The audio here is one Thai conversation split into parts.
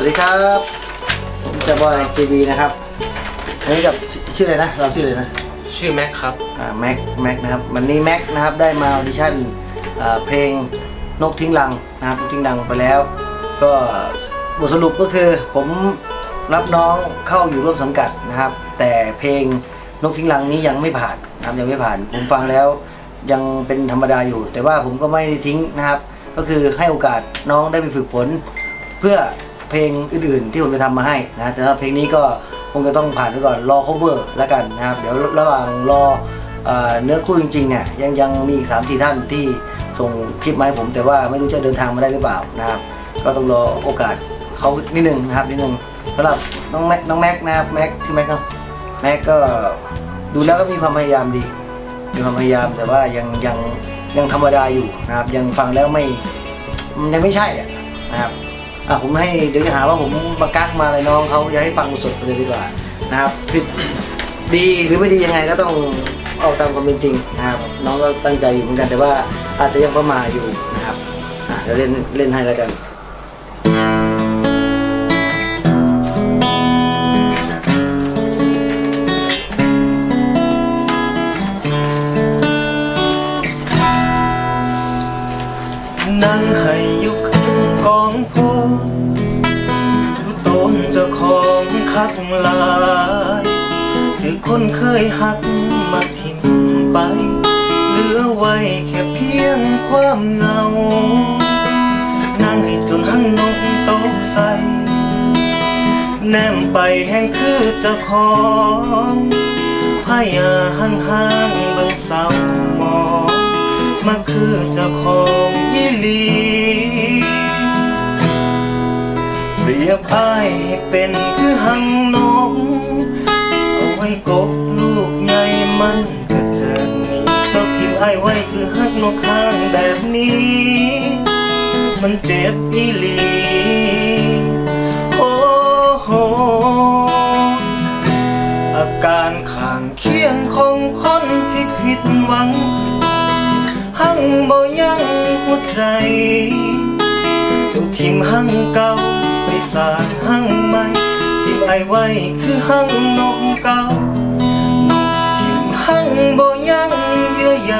วัสดีครับ ผมจะบอยจีบีนะครับอันนี้กับชื่ออะไรนะเราชื่ออะไรนะ ชื่อแม็กครับ อ่าแม็กแม็กนะครับวันนี้แม็กนะครับได้มาออดิชั่นอ่าเพลงนกทิ้งรังนะครับนกทิ้งรังไปแล้ว ก็บทสรุปก็คือผมรับน้องเข้าอยู่ร่วมสังกัดนะครับ แต่เพลงนกทิ้งรังนี้ยังไม่ผ่านนะครับยังไม่ผ่าน ผมฟังแล้วยังเป็นธรรมดาอยู่ แต่ว่าผมก็ไม่ได้ทิ้งนะครับ ก็คือให้โอกาสน้องได้ไปฝึกฝนเพื่อ เพลงอื่นๆ ที่ผมจะทำมาให้นะแต่สำหรับเพลงนี้ก็คงจะต้องผ่านไปก่อนรอ cover แล้วกันนะครับ เดี๋ยวระหว่างรอเนื้อคู่จริงๆเนี่ยยังยังมีอีกสามสี่ท่านที่ส่งคลิปมาให้ผมแต่ว่าไม่รู้จะเดินทางมาได้หรือเปล่านะครับ ก็ต้องรอโอกาสเขานิดนึงนะครับนิดนึงสำหรับน้องแม็กน้องแม็กนะครับแม็กที่อแม็กเนาะแม็กก็ดูแล้วก็มีความพยายามดี มีความพยายามแต่ว่ายังยังยังธรรมดาอยู่นะครับ ยังฟังแล้วไม่มันยังไม่ใช่อะนะครับ อะผมให้เดี๋ยวจะหาว่าผมมากักมาอะไรน้องเขาจะให้ฟังสดไปเลยดีกว่านะครับผิดดีหรือไม่ดียังไงก็ต้องเอาตามความเป็นจริงนะครับน้องก็ตั้งใจอยู่เหมือนกันแต่ว่าอาจจะยังประมาอยู่นะครับอะเดี๋ยวเล่นเล่นให้แล้วกัน ของคักหลาย ถือคนเคยหักมาทิ้มไป เหลือไว้แค่เพียงความเหงานั่งให้จนหังนกตกใส แนมไปแห่งคือจ้าของพายาห่างห่างๆเบิ่งเศร้าหมองมาคือจ้าของยี่หลี รียบอ้ายให้เป็นคือหังนกเอาไว้กบลูกใหญ่มันก็จะหนีเจ้าทิมอ้ายไว้คือหักนกข้างแบบนี้ มันเจ็บอีหลีโอ้โหอาการข้างเคียงของคนที่ผิดหวัง หังบ่ยังหัวใจจงทิมหังเก่า สางหังใหม่ทิมไอไว้คือหั่งนกเก่านกทิมหั่งบ่ยังเยื่อใย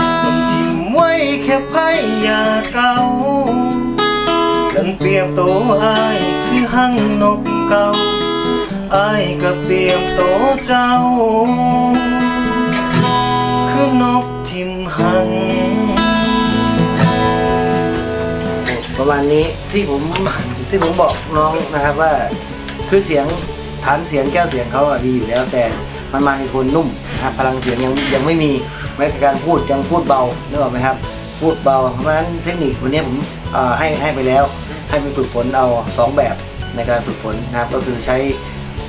มันทิมไว้แค่ไพ่ยาเก่าดันเปรียบตัวอคือหั่งนกเก่าไอก็เปรียบตัวเจ้า ประมาณนี้ที่ผมที่ผมบอกน้องนะครับว่า คือเสียงฐานเสียงแก้วเสียงเขาอะดีอยู่แล้ว แต่มันมาในโทนนุ่มนะครับพลังเสียงยังยังไม่มีแม้แต่การพูดยังพูดเบานึกออกไหมครับ พูดเบาเพราะฉะนั้นเทคนิควันนี้ผมให้ให้ไปแล้ว ให้ไปฝึกฝนเอาสองแบบในการฝึกฝนนะครับ ก็คือใช้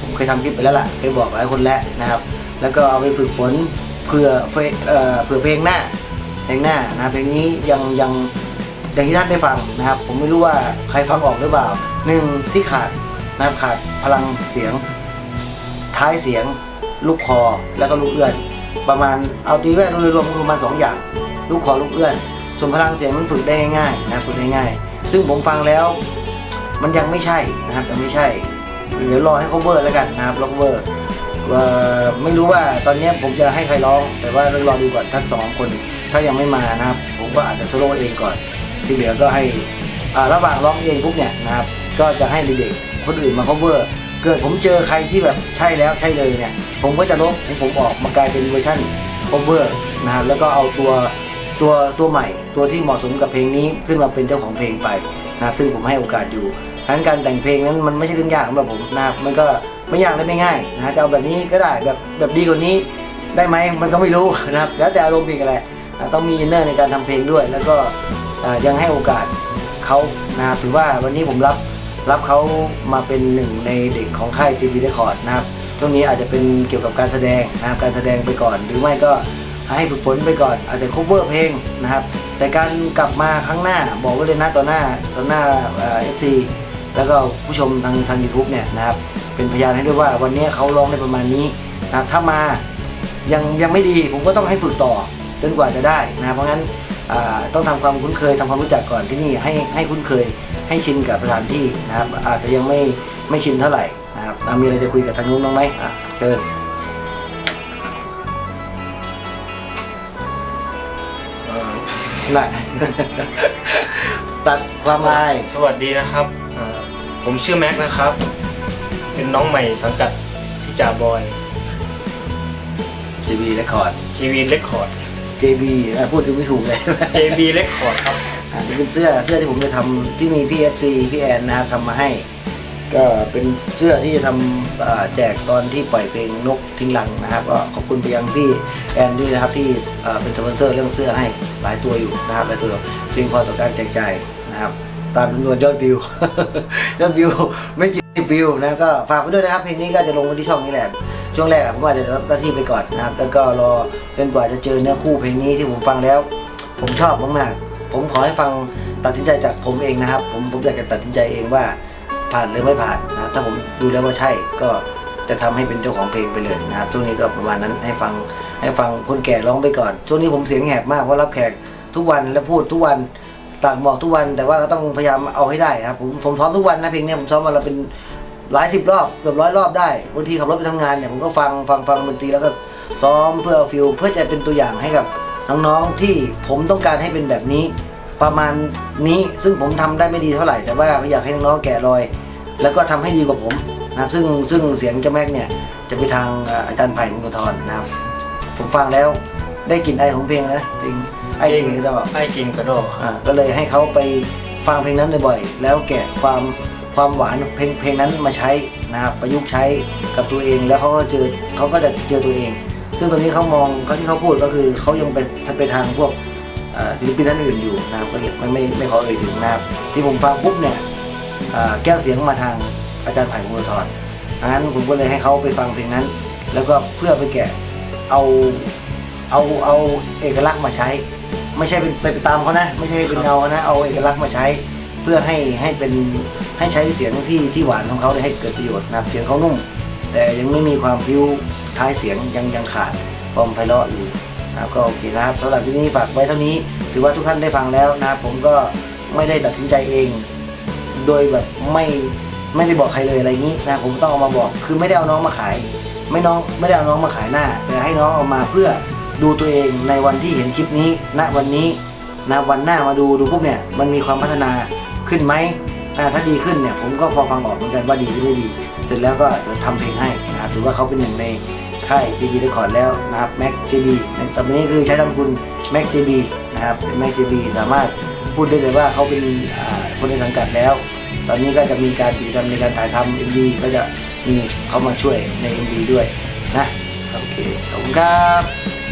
ผมเคยทำคลิปไปแล้วล่ะเคยบอกหลายคนแล้วนะครับ แล้วก็เอาไปฝึกฝนเผื่อเผื่อเพลงหน้าเพลงหน้านะเพลงนี้ยังยัง อย่างที่ท่านได้ฟังนะครับ ผมไม่รู้ว่าใครฟังออกหรือเปล่าหนึ่งที่ขาดนะครับขาดพลังเสียง ท้ายเสียง ลูกคอแล้วก็ลูกเอื้อน ประมาณเอาตีก็ได้โดยรวมก็คือประมาณสองอย่าง ลูกคอลูกเอื้อน ส่วนพลังเสียงมันฝึกได้ง่ายๆนะฝึกได้ง่าย ซึ่งผมฟังแล้วมันยังไม่ใช่นะครับยังไม่ใช่เดี๋ยวรอให้ cover แล้วกันนะครับ cover ไม่รู้ว่าตอนนี้ผมจะให้ใครร้อง แต่ว่าต้องรอดูก่อนทั้งสองคน ถ้ายังไม่มานะครับ ผมก็อาจจะโซโล่เองก่อน ที่เหลือก็ให้ระหว่างร้องเองปุ๊บเนี่ยนะครับ ก็จะให้เด็กๆคนอื่นมา cover เกิดผมเจอใครที่แบบใช่แล้วใช่เลยเนี่ย ผมก็จะลบของผมออกมากลายเป็นเวอร์ชัน cover นะครับแล้วก็เอาตัวตัวตัวใหม่ ตัวที่เหมาะสมกับเพลงนี้ขึ้นมาเป็นเจ้าของเพลงไปนะครับซึ่งผมให้โอกาสอยู่ฉะนั้นการแต่งเพลงนั้นมันไม่ใช่เรื่องยากสำหรับผมนะครับมันก็ไม่ยากและไม่ง่ายนะฮะจะเอาแบบนี้ก็ได้แบบแบบดีกว่านี้ได้ไหมมันก็ไม่รู้นะครับแล้วแต่อารมณ์อีกแหละต้องมีอินเนอร์ในการทำเพลงด้วยแล้วก็ ยังให้โอกาสเขานะครับถือว่าวันนี้ผมรับรับเขามาเป็นหนึ่งในเด็กของค่าย TV Record นะครับช่วงนี้อาจจะเป็นเกี่ยวกับการแสดงนะครับการแสดงไปก่อน หรือไม่ก็ให้ฝึกฝนไปก่อน อาจจะ cover เพลงนะครับ แต่การกลับมาครั้งหน้าบอกไว้เลยนะต่อหน้าต่อหน้าเอฟซีแล้วก็ผู้ชมทางทางยูทูบเนี่ยนะครับเป็นพยานให้ด้วยว่าวันนี้เขาร้องได้ประมาณนี้นะครับถ้ามายังยังไม่ดีผมก็ต้องให้ฝึกต่อจนกว่าจะได้นะเพราะงั้น ต้องทำความคุ้นเคยทำความรู้จักก่อนที่นี่ให้ให้คุ้นเคยให้ชินกับสถานที่นะครับ อาจจะยังไม่ไม่ชินเท่าไหร่นะครับอะมีอะไรจะคุยกับทางนู้นบ้างไหมอะเชิญเอ่อน่ะตัดความอายสวัสดีนะครับเอ่อผมชื่อแม็กนะครับ เป็นน้องใหม่สังกัดที่จ่าบอย JB Record ทีวีเรคคอร์ด JB อะพูดถึงไม่ถูกเลย JB เรคคอร์ดครับอันนี้เป็นเสื้อเสื้อที่ผมจะทำที่มีพี่ FC พี่แอนนะครับทำมาให้ ก็เป็นเสื้อที่จะทำเอ่อแจกตอนที่ปล่อยเพลงนกทิ้งลังนะครับ ก็ขอบคุณไปยังพี่แอนด้วยนะครับที่เอ่อเป็นสปอนเซอร์เรื่องเสื้อให้หลายตัวอยู่นะครับหลายตัวเพียงพอต่อการแจกจ่ายนะครับ ตามจำนวนยอดวิว ยอดวิวไม่กี่วิวนะก็ฝากไว้ด้วยนะครับเพลงนี้ก็จะลงไว้ที่ช่องนี้แหละ ช่วงแรกผมอาจจะรับหน้าที่ไปก่อนนะครับแล้วก็รอจนกว่าจะเจอเนื้อคู่เพลงนี้ที่ผมฟังแล้ว ผมชอบมากๆผมขอให้ฟังตัดสินใจจากผมเองนะครับ ผมผมอยากจะตัดสินใจเองว่าผ่านหรือไม่ผ่านนะครับถ้าผมดูแล้วว่าใช่ก็จะทำให้เป็นเจ้าของเพลงไปเลยนะครับช่วงนี้ก็ประมาณนั้นให้ฟังให้ฟังคนแก่ร้องไปก่อน ช่วงนี้ผมเสียงแหบมากเพราะรับแขกทุกวันและพูดทุกวันต่างบอกทุกวัน แต่ว่าก็ต้องพยายามเอาให้ได้นะครับผมผมซ้อมทุกวันนะเพลงนี้ผมซ้อมวันละเป็น หลายสิบรอบเกือบร้อยรอบได้บางทีขับรถไปทำงานเนี่ยผมก็ฟังฟังฟังดนตรีแล้วก็ซ้อมเพื่อเอาฟิลเพื่อจะเป็นตัวอย่างให้กับน้องๆที่ผมต้องการให้เป็นแบบนี้ประมาณนี้ซึ่งผมทำได้ไม่ดีเท่าไหร่แต่ว่าอยากให้น้องๆแกะรอย แล้วก็ทำให้ดีกว่าผมนะครับซึ่งซึ่งเสียงเจ้าแม็กเนี่ยจะไปทางเอ่ออาจารย์ไผ่มุกทรนะครับผมฟังแล้วได้กลิ่นไอของเพลงนะเพลงไอเพลงนี่ก็ไอ้กินกระโดดครับอ่าก็เลยให้เขาไปฟังเพลงนั้นบ่อยๆแล้วแกะความ ความหวานเพลงเพลงนั้นมาใช้นะครับประยุกต์ใช้กับตัวเองแล้วเขาก็เจอเขาก็จะเจอตัวเอง ซึ่งตอนนี้เขามองเขาที่เขาพูดก็คือเขายังไปไปทางพวกศิลปินท่านอื่นอยู่นะครับก็เลยไม่ไม่ไม่ขอเอ่ยถึงนะครับที่ผมฟังปุ๊บเนี่ยแก้วเสียงมาทางอาจารย์ไผ่มูลทรดังนั้นผมก็เลยให้เขาไปฟังเพลงนั้น แล้วก็เพื่อไปแกะเอาเอาเอาเอกลักษณ์มาใช้ ไม่ใช่ไปไปตามเขานะ ไม่ใช่เป็นเงาเขานะเอาเอกลักษณ์มาใช้ เพื่อให้ให้เป็นให้ใช้เสียงที่ที่หวานของเขาให้เกิดประโยชน์นะครับเสียงเขานุ่ม แต่ยังไม่มีความพิ้วท้ายเสียงยังยังขาดความไพเราะอยู่นะครับก็โอเคนะครับสำหรับที่นี้ฝากไว้เท่านี้ ถือว่าทุกท่านได้ฟังแล้วนะครับผมก็ไม่ได้ตัดสินใจเอง โดยแบบไม่ไม่ได้บอกใครเลยอะไรงนี้นะผมต้องเอามาบอกคือไม่ได้เอาน้องมาขาย ไม่น้องไม่ได้เอาน้องมาขายหน้า แต่ให้น้องเอามาเพื่อดูตัวเองในวันที่เห็นคลิปนี้ณวันนี้นะวันหน้ามาดูดูปุ๊บเนี่ยมันมีความพัฒนา ขึ้นไหมถ้าดีขึ้นเนี่ยผมก็พอฟังออกเหมือนกันว่าดีหรือไม่ดี เสร็จแล้วก็จะทำเพลงให้นะครับถือว่าเขาเป็นหนึ่งในค่าย JB Record แล้วนะครับ Mac JB ในตอนนี้คือใช้นามสกุล Mac JB นะครับเป็น Mac JB สามารถพูดได้เลยว่าเขาเป็นคนในสังกัดแล้ว ตอนนี้ก็จะมีการกิจกรรมในการถ่ายทำ MV ก็จะมีเขามาช่วยใน MV ด้วยนะโอเคขอบคุณครับ